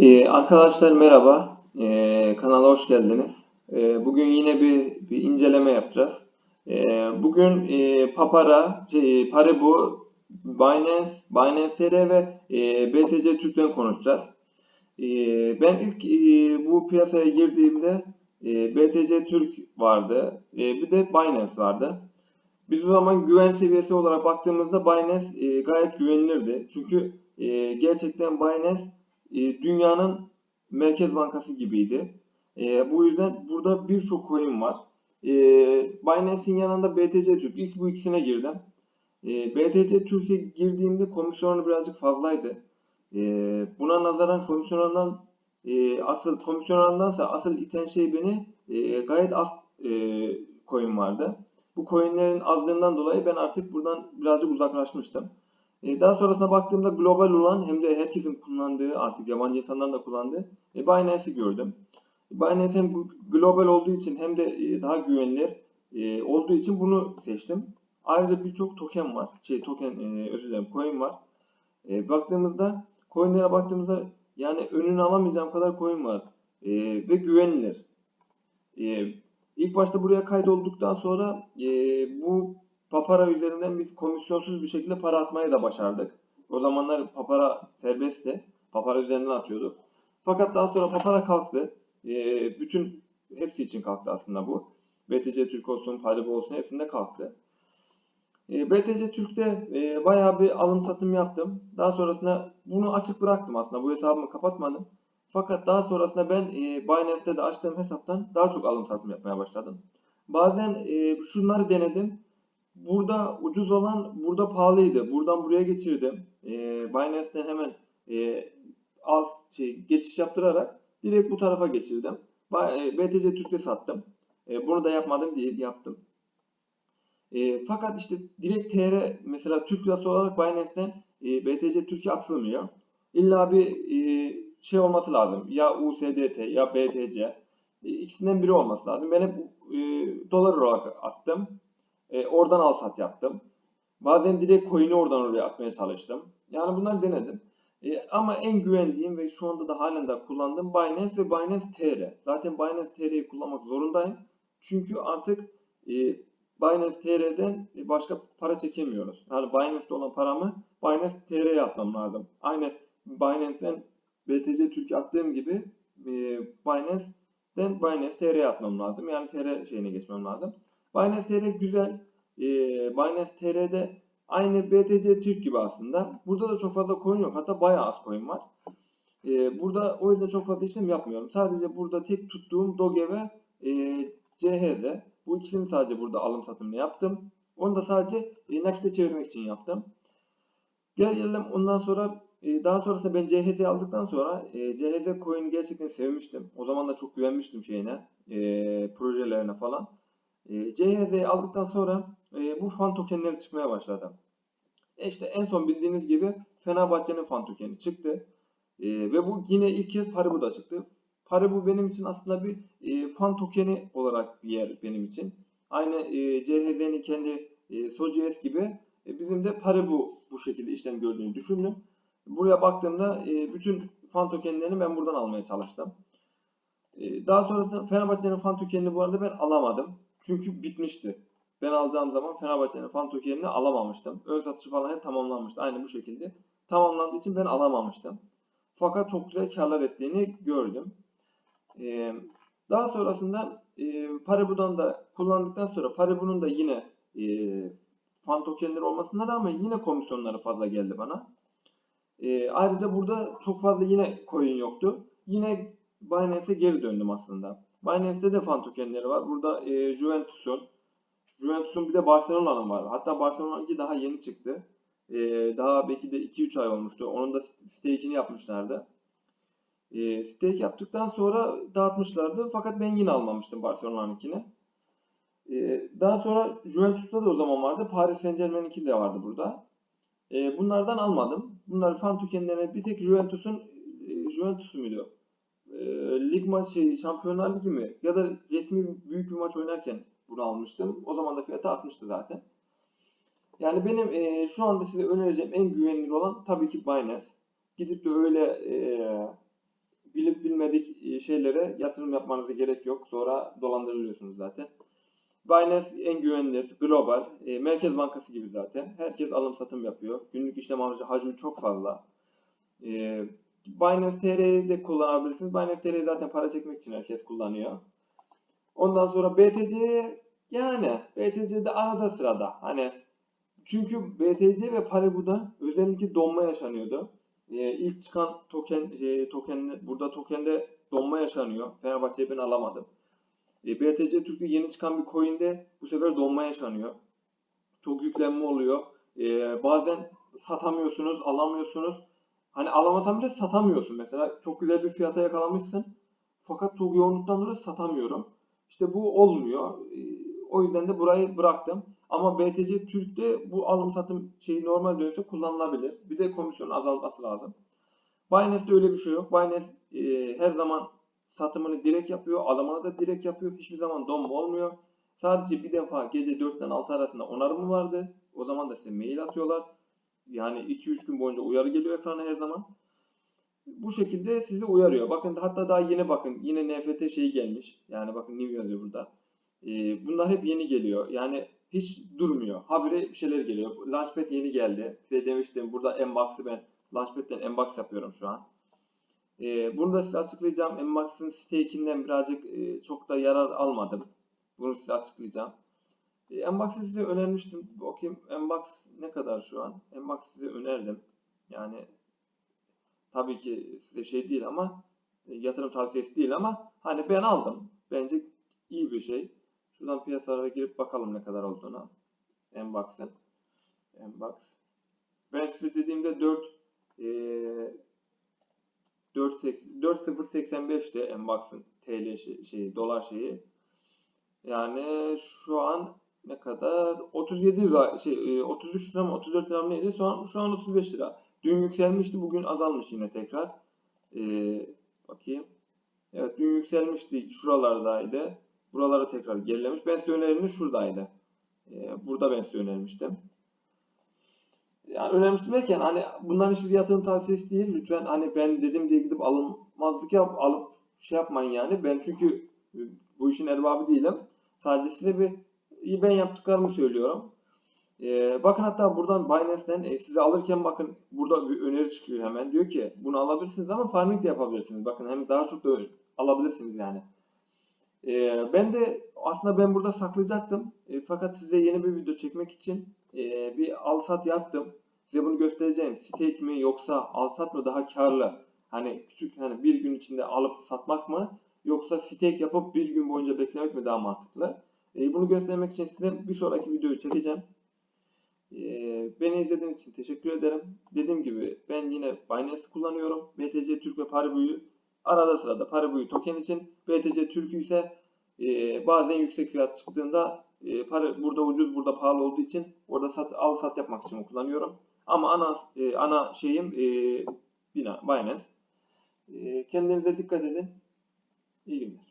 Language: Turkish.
Ee, arkadaşlar merhaba, Ee, kanala hoş geldiniz. Ee, bugün yine bir, bir inceleme yapacağız. Ee, bugün e, Papara, şey, Paribu, Binance, Binance TR ve e, BTC Türk'ten konuşacağız. Ee, ben ilk e, bu piyasaya girdiğimde e, BTC Türk vardı, e, bir de Binance vardı. Biz o zaman güven seviyesi olarak baktığımızda Binance e, gayet güvenilirdi. Çünkü e, gerçekten Binance e, dünyanın merkez bankası gibiydi. E, bu yüzden burada birçok coin var. E, Binance'in yanında BTC Türk. İlk bu ikisine girdim. E, BTC Türk'e girdiğimde komisyonu birazcık fazlaydı. E, buna nazaran komisyonundan e, asıl komisyonundansa asıl iten şey beni e, gayet az e, coin vardı. Bu coinlerin azlığından dolayı ben artık buradan birazcık uzaklaşmıştım. E, daha sonrasına baktığımda global olan hem de herkesin kullandığı artık yabancı insanların da kullandığı e, Binance'i gördüm. Binance hem global olduğu için hem de e, daha güvenilir e, olduğu için bunu seçtim. Ayrıca birçok token var. Şey token e, özür dilerim coin var. E, baktığımızda coinlere baktığımızda yani önünü alamayacağım kadar coin var. E, ve güvenilir. E, ilk başta buraya kaydolduktan sonra e, bu Papara üzerinden biz komisyonsuz bir şekilde para atmayı da başardık. O zamanlar Papara serbestti. Papara üzerinden atıyorduk. Fakat daha sonra Papara kalktı. E, bütün hepsi için kalktı aslında bu. BTC Türk olsun, Paribu olsun hepsinde kalktı. E, BTC Türk'te e, bayağı bir alım satım yaptım. Daha sonrasında bunu açık bıraktım aslında. Bu hesabımı kapatmadım. Fakat daha sonrasında ben e, Binance'te de açtığım hesaptan daha çok alım satım yapmaya başladım. Bazen e, şunları denedim. Burada ucuz olan burada pahalıydı. Buradan buraya geçirdim. E, Binance'ten hemen e, az şey geçiş yaptırarak direkt bu tarafa geçirdim. Ba- e, BTC Türk'te sattım. E, bunu da yapmadım değil yaptım. E, fakat işte direkt TR mesela Türk lirası olarak Binance'ten e, BTC Türk'e atılmıyor. İlla bir e, şey olması lazım. Ya USDT ya BTC. E, ikisinden biri olması lazım. Ben hep e, dolar olarak attım. E, oradan al sat yaptım. Bazen direkt coin'i oradan oraya atmaya çalıştım. Yani bunları denedim. E, ama en güvendiğim ve şu anda da halen de kullandığım Binance ve Binance TR. Zaten Binance TR'yi kullanmak zorundayım. Çünkü artık e, Binance TR'den başka para çekemiyoruz. Yani Binance'de olan paramı Binance TR'ye atmam lazım. Aynı Binance'den BTC Türkiye attığım gibi e, Binance'den Binance TR'ye atmam lazım. Yani TR şeyine geçmem lazım. Binance TR güzel. E, Binance TR'de aynı BTC Türk gibi aslında. Burada da çok fazla coin yok. Hatta bayağı az coin var. E, burada o yüzden çok fazla işlem yapmıyorum. Sadece burada tek tuttuğum Doge ve e, CHZ. Bu ikisini sadece burada alım satımını yaptım. Onu da sadece e, nakite çevirmek için yaptım. Gel gelelim ondan sonra e, daha sonrasında ben CHZ aldıktan sonra e, CHZ coin'i gerçekten sevmiştim. O zaman da çok güvenmiştim şeyine, e, projelerine falan. E, CHZ'yi aldıktan sonra e, bu fan tokenleri çıkmaya başladı. E işte en son bildiğiniz gibi Fenerbahçe'nin fan tokeni çıktı. E, ve bu yine ilk kez Paribu'da çıktı. Paribu benim için aslında bir e, fan tokeni olarak bir yer benim için. Aynı e, CHZ'nin kendi e, SoGS gibi e, bizim de Paribu bu şekilde işlem gördüğünü düşündüm. Buraya baktığımda e, bütün fan tokenlerini ben buradan almaya çalıştım. E, daha sonrasında Fenerbahçe'nin fan tokenini bu arada ben alamadım. Çünkü bitmişti. Ben alacağım zaman Fenerbahçe'nin fan tokenini alamamıştım. Ön satışı falan hep tamamlanmıştı. Aynı bu şekilde. Tamamlandığı için ben alamamıştım. Fakat çok güzel karlar ettiğini gördüm. Ee, daha sonrasında e, Paribu'dan da kullandıktan sonra Paribu'nun da yine e, fan tokenleri olmasına rağmen yine komisyonları fazla geldi bana. E, ayrıca burada çok fazla yine coin yoktu. Yine Binance'e geri döndüm aslında. Binance'de de fan tokenleri var. Burada e, Juventus'un Juventus'un bir de Barcelona'nın var. Hatta Barcelona'nınki daha yeni çıktı. E, daha belki de 2-3 ay olmuştu. Onun da stake'ini yapmışlardı. E, stake yaptıktan sonra dağıtmışlardı. Fakat ben yine almamıştım Barcelona'nınkini. E, daha sonra Juventus'ta da o zaman vardı. Paris Saint Germain'inki de vardı burada. E, bunlardan almadım. Bunlar fan tokenlerine bir tek Juventus'un e, Juventus muydu? E, lig maçı, şey, Şampiyonlar Ligi mi? Ya da resmi büyük bir maç oynarken bunu almıştım. O zaman da fiyatı artmıştı zaten. Yani benim e, şu anda size önereceğim en güvenilir olan tabii ki Binance. Gidip de öyle e, bilip bilmedik e, şeylere yatırım yapmanıza gerek yok. Sonra dolandırılıyorsunuz zaten. Binance en güvenilir, global, e, merkez bankası gibi zaten. Herkes alım satım yapıyor. Günlük işlem hacmi çok fazla. E, Binance TR'yi de kullanabilirsiniz. Binance TR'yi zaten para çekmek için herkes kullanıyor. Ondan sonra BTC yani BTC de arada sırada. Hani çünkü BTC ve Paribu'da özellikle donma yaşanıyordu. Ee, ilk çıkan token e, token burada tokende donma yaşanıyor. Fenerbahçe'yi ben alamadım. E, BTC Türk'te yeni çıkan bir coin'de bu sefer donma yaşanıyor. Çok yüklenme oluyor. E, bazen satamıyorsunuz, alamıyorsunuz. Hani alamasan bile satamıyorsun mesela. Çok güzel bir fiyata yakalamışsın. Fakat çok yoğunluktan dolayı satamıyorum. İşte bu olmuyor. E, o yüzden de burayı bıraktım. Ama BTC Türk'te bu alım satım şeyi normal dönüşte kullanılabilir. Bir de komisyonun azaltması lazım. Binance'de öyle bir şey yok. Binance e, her zaman satımını direkt yapıyor, alımını da direkt yapıyor. Hiçbir zaman donma olmuyor. Sadece bir defa gece 4'ten 6 arasında onarımı vardı. O zaman da size mail atıyorlar. Yani 2-3 gün boyunca uyarı geliyor ekrana her zaman. Bu şekilde sizi uyarıyor. Bakın hatta daha yeni bakın yine NFT şeyi gelmiş. Yani bakın new yazıyor burada. Ee, bunlar hep yeni geliyor. Yani hiç durmuyor. Habire bir şeyler geliyor. Launchpad yeni geldi. Size demiştim burada Mbox'ı ben Launchpad'den Mbox yapıyorum şu an. Ee, bunu da size açıklayacağım. Mbox'ın stake'inden birazcık e, çok da yarar almadım. Bunu size açıklayacağım. E, Mbox'ı size önermiştim. Bakayım Mbox ne kadar şu an? Mbox size önerdim. Yani tabii ki size şey değil ama e, yatırım tavsiyesi değil ama hani ben aldım. Bence iyi bir şey. Şuradan piyasalara girip bakalım ne kadar olduğuna. Mbox'ın. Mbox. Ben size dediğimde 4 eee 4085'te Mbox'ın TL şey, şeyi, dolar şeyi. Yani şu an ne kadar? 37 lira, şey, e, 33 lira mı 34 lira mı neydi? Şu an, şu an 35 lira. Dün yükselmişti, bugün azalmış yine tekrar. Ee, bakayım. Evet, dün yükselmişti, şuralardaydı. Buralara tekrar gerilemiş. Ben size önerimde şuradaydı. Ee, burada ben size önermiştim. Yani önermiştim derken hani bunların hiçbir yatırım tavsiyesi değil. Lütfen hani ben dedim diye gidip alınmazlık yap, alıp şey yapmayın yani. Ben çünkü bu işin erbabı değilim. Sadece size bir ben yaptıklarımı söylüyorum. Ee, bakın hatta buradan Binance'den e, size alırken bakın burada bir öneri çıkıyor hemen. Diyor ki bunu alabilirsiniz ama farming de yapabilirsiniz. Bakın hem daha çok da alabilirsiniz yani. Ee, ben de aslında ben burada saklayacaktım. E, fakat size yeni bir video çekmek için e, bir al sat yaptım. Size bunu göstereceğim. Stake mi yoksa al sat mı daha karlı? Hani küçük hani bir gün içinde alıp satmak mı? Yoksa stake yapıp bir gün boyunca beklemek mi daha mantıklı? E, bunu göstermek için size bir sonraki videoyu çekeceğim. E, beni izlediğiniz için teşekkür ederim. Dediğim gibi ben yine Binance kullanıyorum. BTC Türk ve Paribu'yu arada sırada Paribu'yu token için. BTC Türk'ü ise e, bazen yüksek fiyat çıktığında burada ucuz burada pahalı olduğu için orada sat, al sat yapmak için kullanıyorum. Ama ana ana şeyim Bina- Binance. Kendinize dikkat edin. İyi günler.